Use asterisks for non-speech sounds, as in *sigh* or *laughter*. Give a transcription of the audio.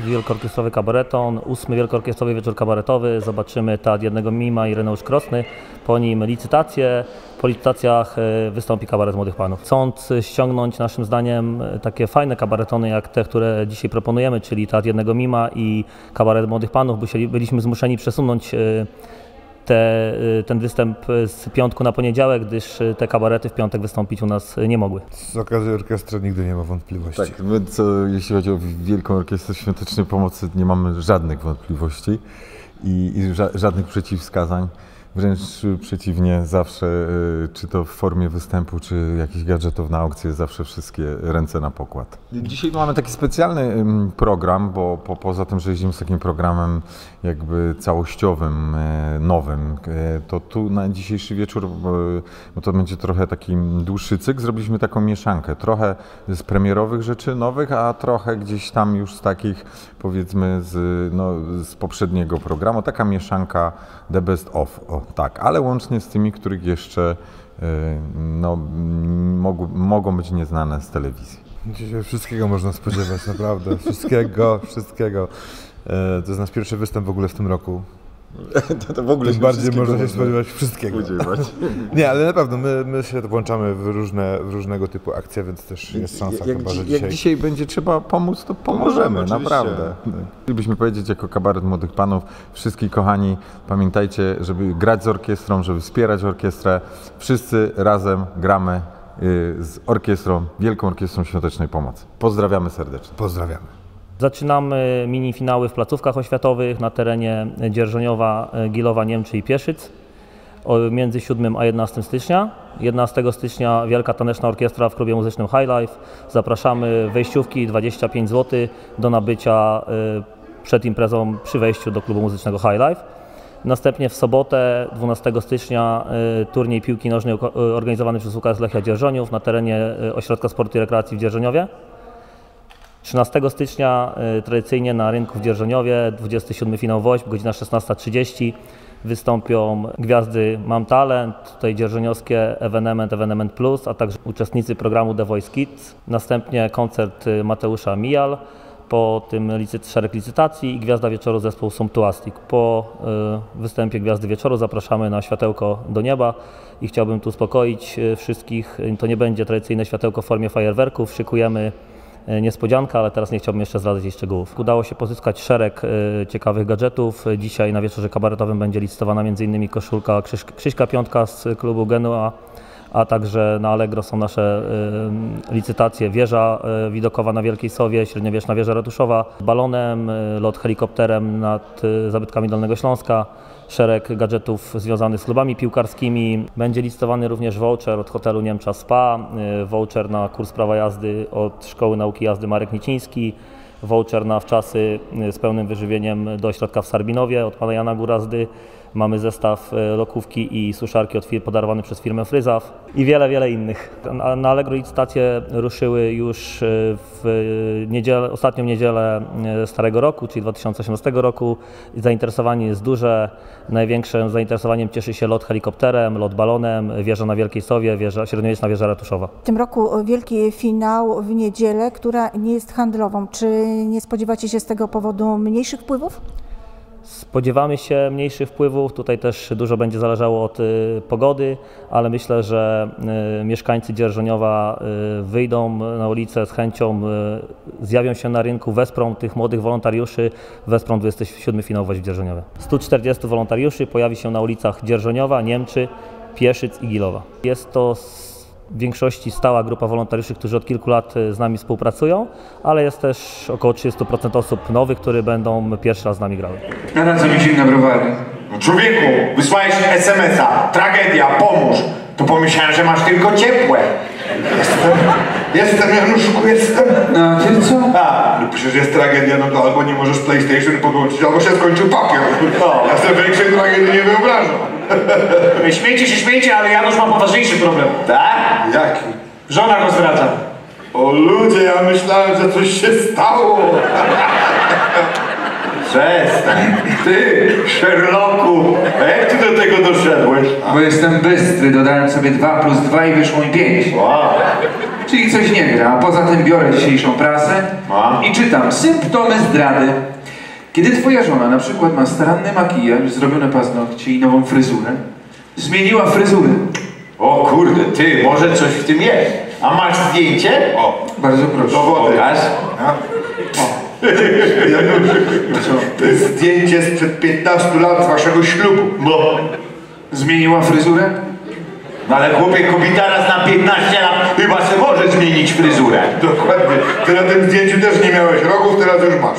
Wielkoorkiestrowy kabareton, ósmy Wielkoorkiestrowy Wieczór Kabaretowy. Zobaczymy teatr jednego mima i Reneusz Krosny. Po nim licytacje. Po licytacjach e, wystąpi kabaret Młodych Panów. Chcąc ściągnąć naszym zdaniem e, takie fajne kabaretony jak te, które dzisiaj proponujemy, czyli teatr jednego mima i kabaret Młodych Panów, byli- byliśmy zmuszeni przesunąć e, te, e, ten występ z piątku na poniedziałek, gdyż e, te kabarety w piątek wystąpić u nas nie mogły. Z okazji orkiestry nigdy nie ma wątpliwości. Tak, my co, jeśli chodzi o Wielką Orkiestrę Świątecznej Pomocy, nie mamy żadnych wątpliwości i, i ża żadnych przeciwwskazań. Wręcz przeciwnie, zawsze, y, czy to w formie występu, czy jakichś gadżetów na aukcję, zawsze wszystkie ręce na pokład. Dzisiaj mamy taki specjalny program, bo po, poza tym, że jeździmy z takim programem jakby całościowym, e, nowym, e, to tu na dzisiejszy wieczór, e, bo to będzie trochę taki dłuższy cykl, zrobiliśmy taką mieszankę. Trochę z premierowych rzeczy nowych, a trochę gdzieś tam już z takich powiedzmy z, no, z poprzedniego programu. Taka mieszanka The Best Of, o tak, ale łącznie z tymi, których jeszcze e, no, mogą, mogą być nieznane z telewizji. Dzisiaj wszystkiego można spodziewać, naprawdę. Wszystkiego, wszystkiego. E, To jest nasz pierwszy występ w ogóle w tym roku. *laughs* To, to w ogóle Tym bardziej można się spodziewać wszystkiego. spodziewać. *laughs* Nie, ale naprawdę, my, my się włączamy w, różne, w różnego typu akcje, więc też jest szansa jak, chyba, że jak dzisiaj... dzisiaj będzie trzeba pomóc, to pomożemy, naprawdę. Chcielibyśmy powiedzieć jako kabaret młodych panów, wszystkich kochani, pamiętajcie, żeby grać z orkiestrą, żeby wspierać orkiestrę. Wszyscy razem gramy y, z orkiestrą, Wielką Orkiestrą Świątecznej Pomocy. Pozdrawiamy serdecznie. Pozdrawiamy. Zaczynamy minifinały w placówkach oświatowych na terenie Dzierżoniowa, e, Gilowa, Niemczy i Pieszyc między 7 a 11 stycznia. 11 stycznia Wielka Taneczna Orkiestra w klubie muzycznym High Life. Zapraszamy wejściówki 25 zł do nabycia e, przed imprezą przy wejściu do klubu muzycznego High Life. Następnie w sobotę 12 stycznia e, turniej piłki nożnej organizowany przez UKS Lechia Dzierżoniów na terenie Ośrodka Sportu i Rekreacji w Dzierżoniowie. 13 stycznia y, tradycyjnie na rynku w Dzierżoniowie, 27 finał WOŚP, godzina 16.30 wystąpią gwiazdy Mam Talent, tutaj dzierżoniowskie Evenement, Evenement Plus, a także uczestnicy programu The Voice Kids. Następnie koncert y, Mateusza Mijal, po tym licyt, szereg licytacji i Gwiazda Wieczoru zespół Sumptuastic. Po y, występie Gwiazdy Wieczoru zapraszamy na światełko do nieba i chciałbym tu uspokoić y, wszystkich. To nie będzie tradycyjne światełko w formie fajerwerków, szykujemy niespodzianka, ale teraz nie chciałbym jeszcze zdradzać jej szczegółów. Udało się pozyskać szereg e, ciekawych gadżetów. E, Dzisiaj na wieczorze kabaretowym będzie licytowana m.in. koszulka Krzyś, Krzyśka Piątka z klubu Genua, a także na Allegro są nasze e, licytacje. Wieża e, widokowa na Wielkiej Sowie, średniowieczna wieża ratuszowa, balonem, e, lot helikopterem nad zabytkami Dolnego Śląska, szereg gadżetów związanych z klubami piłkarskimi. Będzie licytowany również voucher od hotelu Niemcza Spa, y, voucher na kurs prawa jazdy od Szkoły Nauki Jazdy Marek Niciński, voucher na wczasy y, z pełnym wyżywieniem do ośrodka w Sarbinowie od pana Jana Górazdy. Mamy zestaw y, lokówki i suszarki od podarowany przez firmę Fryzaw i wiele, wiele innych. Na, Allegro licytacje ruszyły już y, w niedzielę, ostatnią niedzielę y, Starego Roku, czyli 2018 roku. Zainteresowanie jest duże. Największym zainteresowaniem cieszy się lot helikopterem, lot balonem, wieża na Wielkiej Sowie, wieża, średniowieczna wieża ratuszowa. W tym roku wielki finał w niedzielę, która nie jest handlową. Czy nie spodziewacie się z tego powodu mniejszych wpływów? Spodziewamy się mniejszych wpływów, tutaj też dużo będzie zależało od y, pogody, ale myślę, że y, mieszkańcy Dzierżoniowa y, wyjdą na ulicę z chęcią, zjawią się na rynku, wesprą tych młodych wolontariuszy, wesprą 27 finał w Dzierżoniowie. 140 wolontariuszy pojawi się na ulicach Dzierżoniowa, Niemczy, Pieszyc i Gilowa. Jest to w większości stała grupa wolontariuszy, którzy od kilku lat y, z nami współpracują, ale jest też około 30% osób nowych, które będą pierwszy raz z nami grały. Na razie mi zimne browary. No człowieku, wysłałeś SMS-a, tragedia, pomóż. To pomyślałem, że masz tylko ciepłe. Jestem, jestem Januszku, jestem. No, a ty co? A, no przecież jest tragedia, no to albo nie możesz PlayStation podłączyć, albo się skończył papier. No, ja sobie większej tragedii nie wyobrażam. Śmiejcie się, śmiejcie, ale Janusz ma poważniejszy problem. Tak? Jaki? Żona go zdradza. O ludzie, ja myślałem, że coś się stało. Przestań. Ty, Sherlocku, a jak ty do tego doszedłeś? Bo jestem bystry, dodałem sobie 2 plus 2 i wyszło mi 5. Wow. Czyli coś nie gra, a poza tym biorę dzisiejszą prasę i czytam symptomy zdrady. Kiedy twoja żona na przykład ma staranny makijaż, zrobione paznokcie i nową fryzurę, zmieniła fryzurę. O kurde, ty, może coś w tym jest. A masz zdjęcie? O, Bardzo proszę. dowody. Pokaż. To jest zdjęcie sprzed 15 lat z waszego ślubu. No. Zmieniła fryzurę? No ale chłopie, kobieta raz na 15 lat chyba se może zmienić fryzurę. Dokładnie. Ty na tym zdjęciu też nie miałeś rogów, teraz już masz.